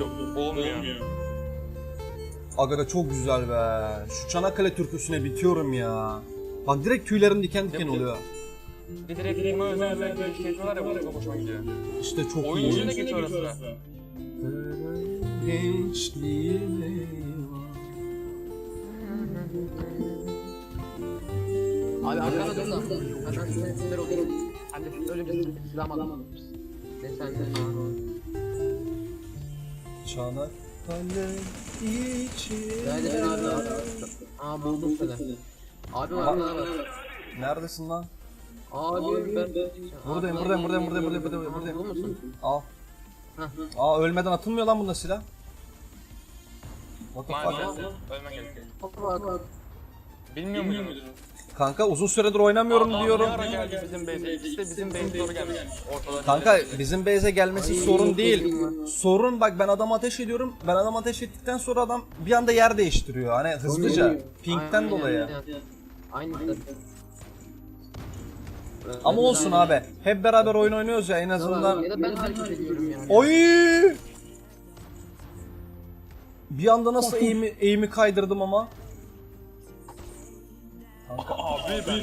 Yok olmuyor. Aga da çok güzel be. Şu Çanakkale türküsüne bitiyorum ya. Bak direkt tüylerim diken diken oluyor. Bir direkt klima özel özel bir şey var ya bu çok hoşuma gidiyor. İşte çok Oyun iyi. içinde geçiyor arasında. Gençliğime Abi arkada dur da. Ben sana sinir olurum. Hadi öyle bir silah aldım. Ne sen de Çanakkale için. Nerede ben abi? Aa buldum seni. Abi var arkada var. Neredesin lan? Abi ben... Buradayım, buradayım, buradayım, buradayım, buradayım, buradayım, buradayım. bu musun? Al. Aa ölmeden atılmıyor lan bunda silah. What the fuck? Maalesef ölmen gerekiyor. Bilmiyor muydun? Kanka uzun süredir oynamıyorum diyorum. Ne ara geldi bizim base'e? İkisi de bizim base'e doğru gelmiş. Kanka bizim base'e gelmesi sorun değil. Sorun bak ben adam ateş ediyorum. Ben adam ateş ettikten sonra adam bir anda yer değiştiriyor. Hani hızlıca. Pink'ten Aynen, dolayı. aynen. Aynı Ama olsun abi. Hep beraber oyun oynuyoruz ya en azından. Ya da ben hareket ediyorum yani. Oy! Bir anda nasıl eğimi, eğimi kaydırdım ama. Abi ben?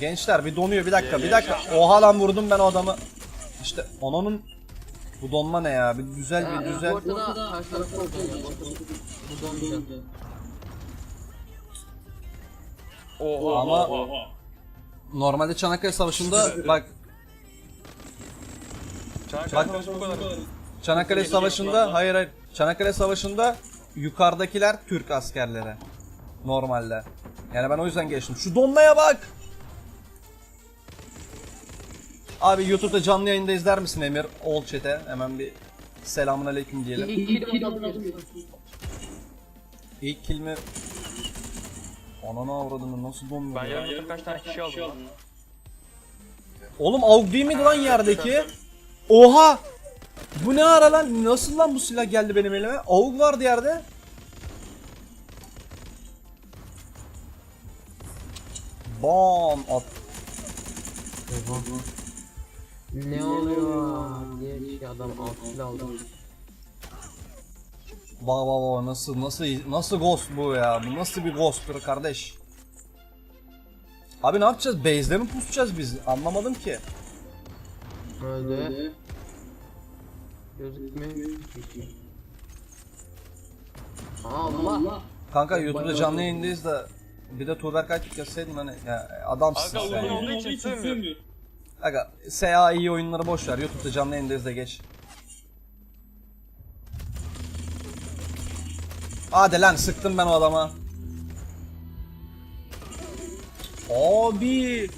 Gençler bir donuyor bir dakika bir dakika. Oha lan vurdum ben o adamı. İşte onun bu donma ne ya? Bir güzel bir Ya, güzel. Bu ortada karşı tarafta olacak. ya, Bu donmayacak. Oha Ama- oha. Normalde Çanakkale Savaşı'nda bak Çanakkale Savaşı bu kadar. Çanakkale Savaşı'nda hayır hayır Çanakkale Savaşı'nda yukarıdakiler Türk askerleri. Normalde. Yani ben o yüzden geçtim. Şu donmaya bak. Abi YouTube'da canlı yayında izler misin Emir? Ol chat'e. Hemen bir selamun aleyküm diyelim. İlk aldım. İlk kill mi? Ananı avradını nasıl donmuyor Ben ya? yarın kaç tane kişi aldım lan. Oğlum AUG değil miydi lan yerdeki? Oha! Bu ne ara lan? Nasıl lan bu silah geldi benim elime? AUG vardı yerde. Bam at. Ne oluyor diye şey adam alt silah aldı. Ba ba ba nasıl nasıl nasıl ghost bu ya? Bu nasıl bir ghost'tur kardeş? Abi ne yapacağız? Base'de mi pusacağız biz? Anlamadım ki. Öldü. Gözükmüyor. Aa, Allah. Kanka YouTube'da canlı yayındayız da bir de Tuğberk Aytık yazsaydın hani ya adamsın Aga sen. uzun olduğu için sığmıyor. Aga SA iyi oyunları boş ver. YouTube'da canlı yayındayız da geç. Hadi lan sıktım ben o adama. Abi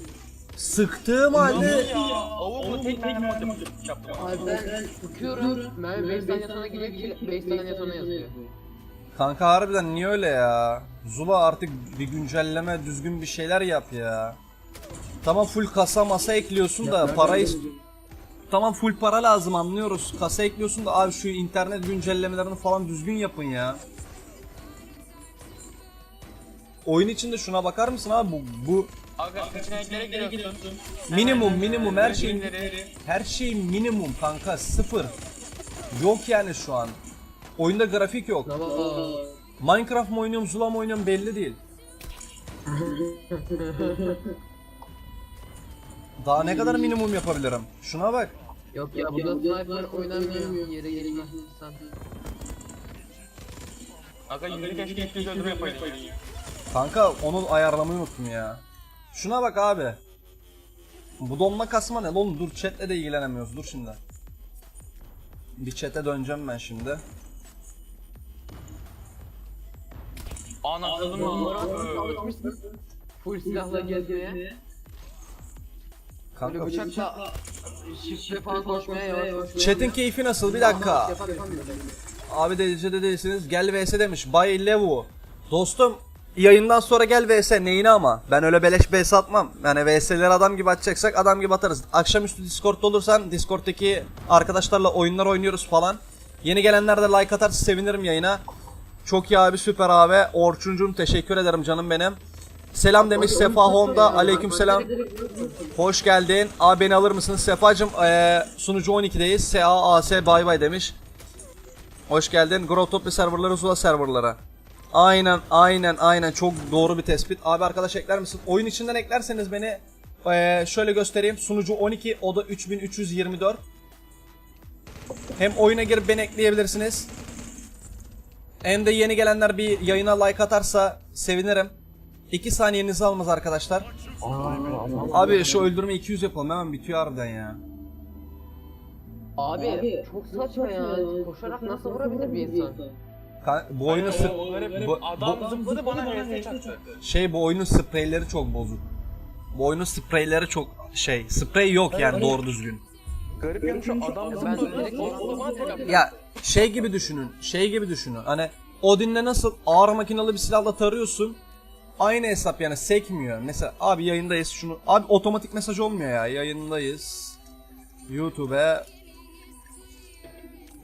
sıktığım halde Ya avukla tek mermi matematik yaptım. Abi ben sıkıyorum. Merve base'den yatağına gidiyor ki base'den yatağına yazıyor. Kanka harbiden niye öyle ya? Zula artık bir güncelleme düzgün bir şeyler yap ya. Tamam full kasa masa ekliyorsun da parayı Tamam full para lazım anlıyoruz. Kasa ekliyorsun da abi şu internet güncellemelerini falan düzgün yapın ya. Oyun içinde şuna bakar mısın abi bu, bu Aga seçeneklere giriyorsun. minimum minimum her şey Seçenekleri- her şey minimum kanka sıfır. Yok yani şu an. Oyunda grafik yok. Minecraft mı oynuyorum Zula mı oynuyorum belli değil. Daha ne kadar minimum yapabilirim? Şuna bak. Yok ya burada sniper oynanmıyor. Yere geçmezsen. Aga yüzünü keşke 200 öldürme yapaydın. Kanka onu ayarlamayı unuttum ya. Şuna bak abi. Bu donma kasma ne oğlum dur chatle de ilgilenemiyoruz dur şimdi. Bir chat'e döneceğim ben şimdi. Anasını Murat mı? Full silahla gezmeye. Böyle Kanka bıçakla şifre falan konuşmaya yavaş yavaş. chat'in keyfi nasıl bir dakika. Abi derecede değilsiniz gel vs demiş Bay Levu. Dostum yayından sonra gel vs neyine ama ben öyle beleş vs atmam. Yani vs'leri adam gibi atacaksak adam gibi atarız. Akşamüstü Discord'da olursan Discord'daki arkadaşlarla oyunlar oynuyoruz falan. Yeni gelenler de like atarsa sevinirim yayına. Çok iyi abi süper abi. Orçuncum teşekkür ederim canım benim. Selam demiş Sefa Honda. Aleyküm selam. Hoş geldin. Abi beni alır mısınız Sefacım? Ee, sunucu 12'deyiz. SAAS bay bay demiş. Hoş geldin. Growtopia serverları Zula serverlara. Aynen aynen aynen çok doğru bir tespit. Abi arkadaş ekler misin? Oyun içinden eklerseniz beni ee, şöyle göstereyim. Sunucu 12 o da 3324. Hem oyuna girip beni ekleyebilirsiniz. Hem de yeni gelenler bir yayına like atarsa sevinirim. 2 saniyenizi almaz arkadaşlar. Abi şu öldürme 200 yapalım hemen bitiyor harbiden ya. Abi çok saçma ya. Koşarak nasıl vurabilir bir insan? Ka- Bu oyunun sp- Bu, bu- adam zıpladı bana şey bu oyunun spreyleri çok bozuk. Bu oyunun spreyleri çok şey sprey yok yani doğru düzgün. Garip yanı şu adam Ben direkt. Ya şey gibi düşünün. Şey gibi düşünün. Hani Odin'le nasıl ağır makinalı bir silahla tarıyorsun. Aynı hesap yani sekmiyor. Mesela abi yayındayız şunu. Abi otomatik mesaj olmuyor ya. Yayındayız. YouTube'e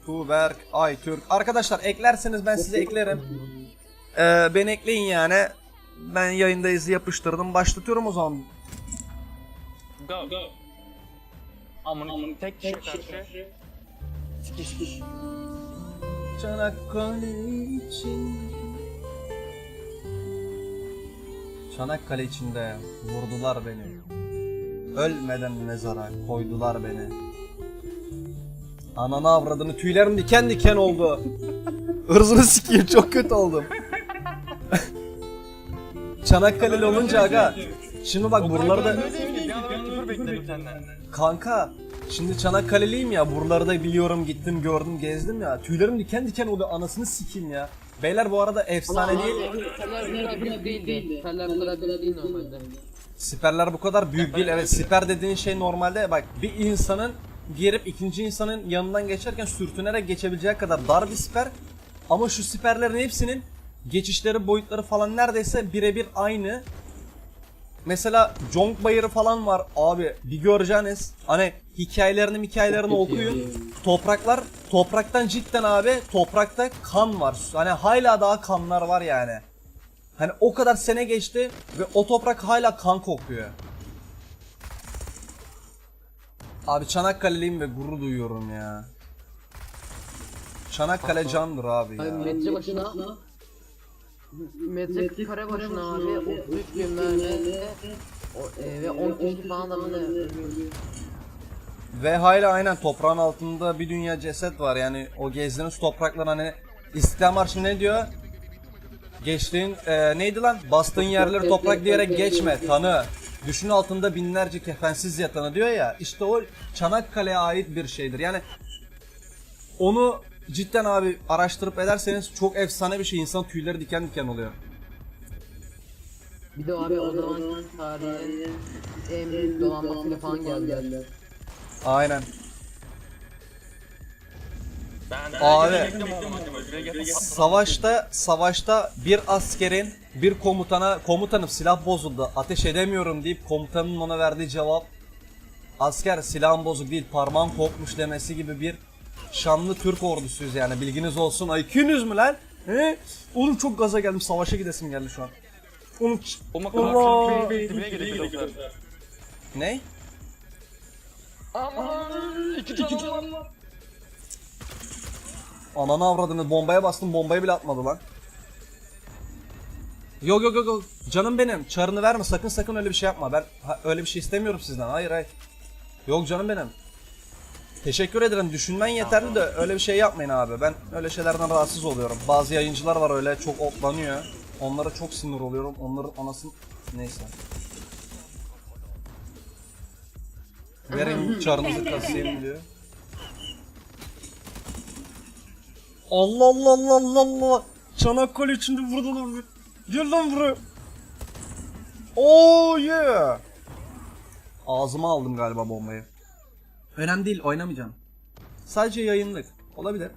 Tuğberk Aytürk. Arkadaşlar eklerseniz ben size eklerim. Ee, beni ekleyin yani. Ben yayındayız yapıştırdım. Başlatıyorum o zaman. Go. Go. Amına tek kişiye karşı. Sikiş. Çanakkale için. Çanakkale içinde vurdular beni. Ölmeden mezara koydular beni. Ananı avradını tüylerim diken diken oldu. Irzını sikeyim çok kötü oldum. Çanakkale'li olunca aga Şimdi bak buraları da Kanka şimdi Çanakkale'liyim ya buraları da biliyorum gittim gördüm gezdim ya tüylerim diken diken oluyor anasını sikeyim ya. Beyler bu arada efsane değil. Siperler bu kadar büyük değildi. Siperler bu kadar büyük değil normalde. Siperler bu kadar büyük değil. Evet siper dediğin şey normalde bak bir insanın girip ikinci insanın yanından geçerken sürtünerek geçebileceği kadar dar bir siper. Ama şu siperlerin hepsinin geçişleri boyutları falan neredeyse birebir aynı. Mesela Jonk Bayırı falan var abi bir göreceğiniz. Hani hikayelerini hikayelerini okuyun. topraklar topraktan cidden abi toprakta kan var. Hani hala daha kanlar var yani. Hani o kadar sene geçti ve o toprak hala kan kokuyor. Abi Çanakkale'liyim ve gurur duyuyorum ya. Çanakkale candır abi Abi ya metre başına metre kare başına abi 33 bin mermi e, ve 10 kişi falan da ölüyor. Ve hala aynen toprağın altında bir dünya ceset var yani o gezdiğiniz topraklar hani İstiklal Marşı ne diyor? Geçtiğin e, neydi lan? Bastığın yerleri toprak diyerek geçme tanı. Düşün altında binlerce kefensiz yatanı diyor ya. İşte o Çanakkale'ye ait bir şeydir. Yani onu cidden abi araştırıp ederseniz çok efsane bir şey. İnsan tüyleri diken diken oluyor. Bir de abi o zaman tarihin en büyük dolanmasıyla falan geldi. Aynen. Ben Abi. Savaşta savaşta bir askerin bir komutana komutanım silah bozuldu ateş edemiyorum deyip komutanın ona verdiği cevap asker silahın bozuk değil parmağın kopmuş demesi gibi bir şanlı Türk ordusuyuz yani bilginiz olsun. Ay ikiniz mü lan? He? Oğlum çok gaza geldim savaşa gidesim geldi şu an. Oğlum Olmak Allah! dibine ne? Aman iki canım var. Ananı avradını bombaya bastım bombayı bile atmadı lan. Yok yok yok yok canım benim çarını verme sakın sakın öyle bir şey yapma ben ha- öyle bir şey istemiyorum sizden hayır hayır. Yok canım benim. Teşekkür ederim düşünmen yeterli de öyle bir şey yapmayın abi ben öyle şeylerden rahatsız oluyorum. Bazı yayıncılar var öyle çok otlanıyor. Onlara çok sinir oluyorum onların anasını neyse. Verin çarınızı kasayım diyor. Allah Allah Allah Allah Allah. Çanakkale içinde vurdular? Gel lan buraya. Oh yeah. Ağzıma aldım galiba bombayı. Önemli değil oynamayacağım. Sadece yayınlık. Olabilir.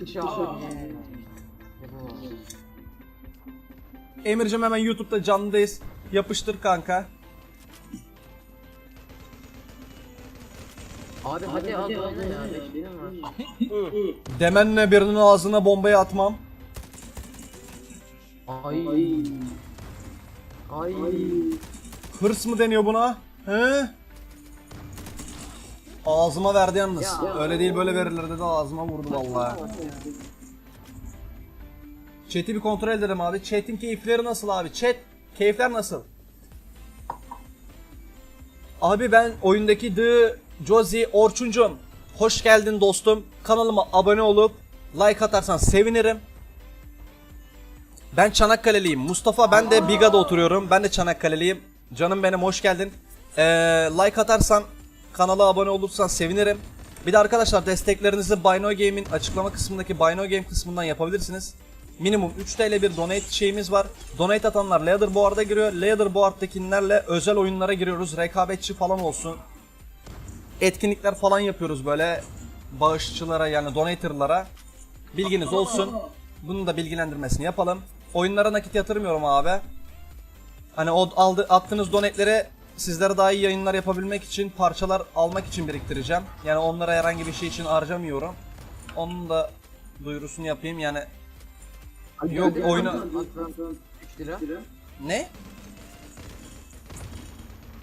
Kişi abi. Emircim hemen YouTube'da canlıdayız. Yapıştır kanka. Abi hadi al oyna ya. Beş benim var. Demenle birinin ağzına bombayı atmam. Ay. Ay. Hırs mı deniyor buna? He? Ağzıma verdi yalnız. Ya. Öyle değil böyle verilir dedi ağzıma vurdu vallahi. Chat'i bir kontrol edelim abi. Chat'in keyifleri nasıl abi? Chat keyifler nasıl? Abi ben oyundaki The Josie Orçuncum. Hoş geldin dostum. Kanalıma abone olup like atarsan sevinirim. Ben Çanakkale'liyim. Mustafa ben de Biga'da oturuyorum. Ben de Çanakkale'liyim. Canım benim hoş geldin. Ee, like atarsan kanala abone olursan sevinirim. Bir de arkadaşlar desteklerinizi Bino Game'in açıklama kısmındaki Bino Game kısmından yapabilirsiniz. Minimum 3 TL bir donate şeyimiz var. Donate atanlar Leaderboard'a giriyor. Leaderboard'dakilerle özel oyunlara giriyoruz. Rekabetçi falan olsun. Etkinlikler falan yapıyoruz böyle bağışçılara yani donatorlara. Bilginiz olsun. Bunun da bilgilendirmesini yapalım. Oyunlara nakit yatırmıyorum abi. Hani o aldı, attığınız donetleri sizlere daha iyi yayınlar yapabilmek için, parçalar almak için biriktireceğim. Yani onlara herhangi bir şey için harcamıyorum. Onun da duyurusunu yapayım yani. Yok, oyna- 3 lira. Ne?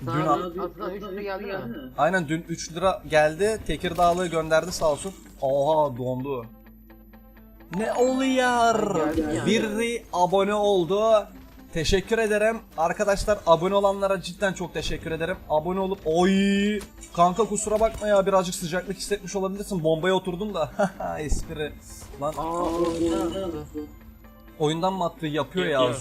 Dün Sana al- aslında 3 lira geldi mi? Aynen dün 3 lira geldi. Tekirdağlı gönderdi sağ olsun. Oha dondu. Ne oluyor? Biri abone oldu. Teşekkür ederim. Arkadaşlar abone olanlara cidden çok teşekkür ederim. Abone olup oy kanka kusura bakma ya birazcık sıcaklık hissetmiş olabilirsin. Bombaya oturdum da. Espri. Lan Aa oyundan mı attı yapıyor ya.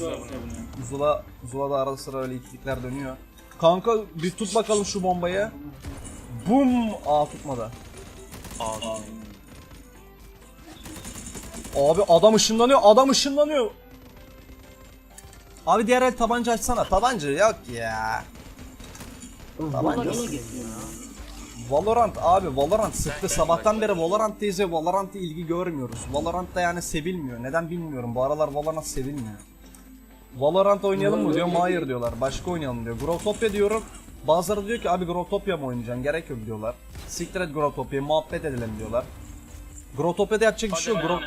Zula, Zula da arada sıra öyle ikilikler dönüyor. Kanka bir tut bakalım şu bombayı. Bum! Aa tutmadı. Abi adam ışınlanıyor, adam ışınlanıyor. Abi diğer el tabanca açsana. Tabanca yok ya. Tabanca. Valorant abi Valorant sıktı. Sabahtan beri Valorant'tayız ve Valorant'a ilgi görmüyoruz. Valorant da yani sevilmiyor. Neden bilmiyorum. Bu aralar Valorant sevilmiyor. Valorant oynayalım mı diyorum. Hayır diyorlar. Başka oynayalım diyor. Growtopia diyorum. Bazıları diyor ki abi Growtopia mı oynayacaksın? Gerek yok diyorlar. Siktir et Growtopia'yı muhabbet edelim diyorlar. Growtopia'da yapacak bir şey yok. Grow,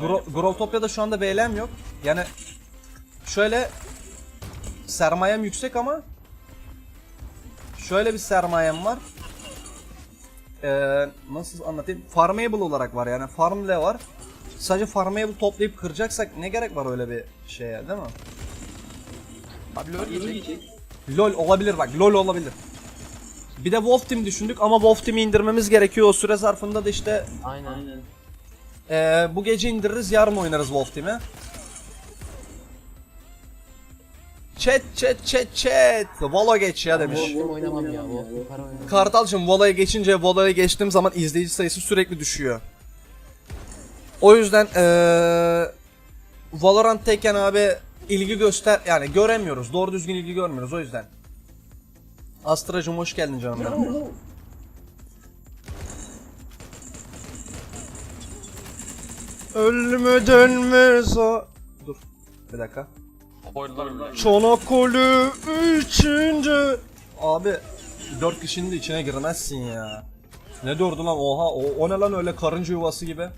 Grow, Growtopia'da şu anda BLM yok. Yani şöyle sermayem yüksek ama şöyle bir sermayem var. Ee, nasıl anlatayım? Farmable olarak var yani farmle var. Sadece farmable toplayıp kıracaksak ne gerek var öyle bir şeye değil mi? Abi lol yiyecek. LOL olabilir bak LOL olabilir. Bir de Wolf Team düşündük ama Wolf Team'i indirmemiz gerekiyor. O süre zarfında da işte Aynen. Ee, bu gece indiririz yarın oynarız Wolf Team'i. Chat chat chat chat. Valo geç ya demiş. Wolf'um oynamam ya. Wolf'um para oynamam. Kartalcığım Vola'ya geçince Vola'ya geçtiğim zaman izleyici sayısı sürekli düşüyor. O yüzden eee Valorant'tayken abi ilgi göster yani göremiyoruz. Doğru düzgün ilgi görmüyoruz o yüzden. Astracığım hoş geldin canım Ölmeden meza... Dur bir dakika. Bile. Çanakkale içince... Abi 4 kişinin de içine girmezsin ya. Ne dördü lan oha o, o ne lan öyle karınca yuvası gibi.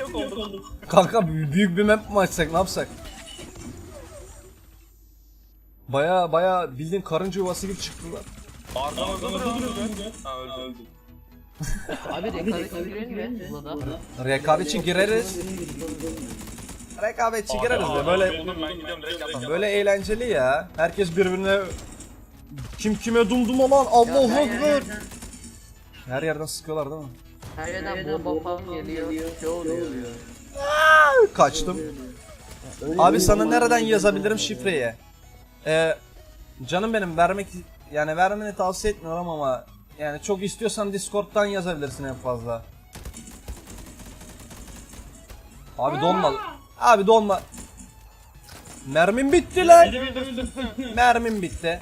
Yok oldu. Kanka bü- büyük bir map mi açsak ne yapsak? Baya baya bildiğin karınca yuvası gibi çıktılar. Arkamızda da öldü. Ha öldü öldü. Abi rekabet girelim mi? Rekabetçi gireriz. Rekabetçi gireriz de böyle Buldum ben gidiyorum direkt yatak. böyle eğlenceli ya. Herkes birbirine kim kime dumdum lan Ekber. ya. Her yerden sıkıyorlar değil mi? Her yerden bomba falan geliyor. Şey oluyor. Kaçtım. Abi sana nereden yazabilirim şifreyi? Ee, canım benim vermek yani vermeni tavsiye etmiyorum ama yani çok istiyorsan Discord'dan yazabilirsin en fazla. Abi donma. Abi donma. Mermim bitti lan. Mermim bitti.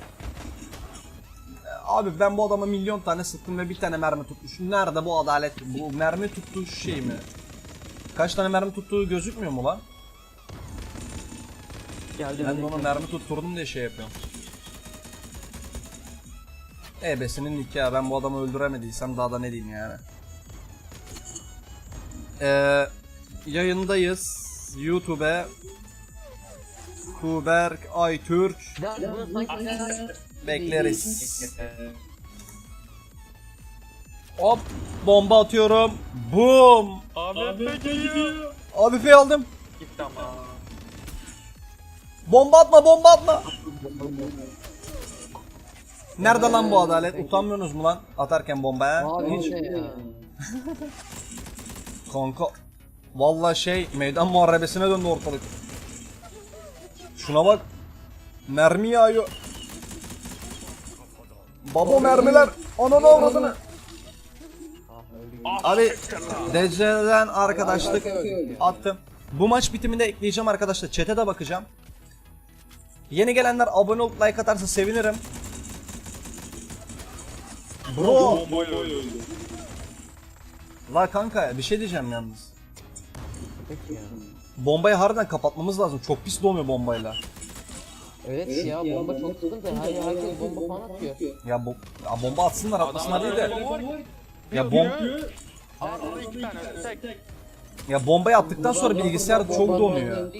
Abi ben bu adama milyon tane sıktım ve bir tane mermi tutmuş. Nerede bu adalet? Bu mermi tuttuğu şey mi? Kaç tane mermi tuttuğu gözükmüyor mu lan? Geldi. Ben de ona mermi tutturdum diye şey yapıyorum. Ebesinin nikahı ben bu adamı öldüremediysem daha da ne diyeyim yani. Ee, yayındayız. YouTube'e Kuberk Aytürk Ya bekleriz. Hop bomba atıyorum. Boom. Abi geliyor. Abi F aldım. Gitti ama. Bomba atma bomba atma. Nerede lan bu adalet? Utanmıyorsunuz mu lan atarken bombaya? Abi Hiç. ne ya? Kanka. Vallahi şey meydan muharebesine döndü ortalık. Şuna bak. Mermi yağıyor. Baba mermiler. Ananı avradını. Ah. Abi DC'den arkadaşlık attım. Bu maç bitiminde ekleyeceğim arkadaşlar. Chat'e de bakacağım. Yeni gelenler abone olup like atarsa sevinirim. Bro. Bombayla öldü. La kanka bir şey diyeceğim yalnız. Peki ya. Bombayı harbiden kapatmamız lazım. Çok pis doğmuyor bombayla. Evet ya bomba çok sıkıntı. Her yer herkes bomba falan atıyor. Ya, bo ya bomba atsınlar atmasınlar değil de. Bomba. Ya, bom Aa iki tane tek. ya bombayı attıktan sonra bilgisayar çok Bomba donuyor.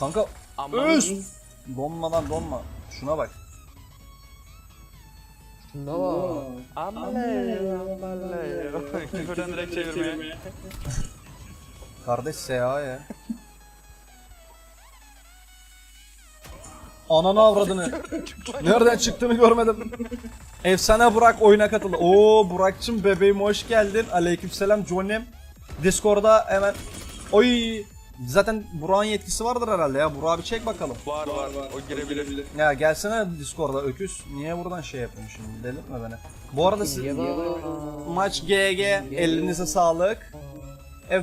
Kanka. Ös! donmadan donma. Şuna bak. Bak. Amaleyo. Amaleyo. Küfürden direkt çevirmeye. Kardeş SA ya. Ananı avradını. Nereden çıktığını görmedim. Efsane Burak oyuna katıldı. Oo Burak'cım bebeğim hoş geldin. Aleykümselam Johnny'm. Discord'da hemen Oy Zaten Burak'ın yetkisi vardır herhalde ya. Burak'ı bir çek bakalım. Var var var. O girebilir. Ya gelsene Discord'a öküz. Niye buradan şey yapıyorsun şimdi? Delirtme beni. Bu arada siz, maç GG. Elinize sağlık.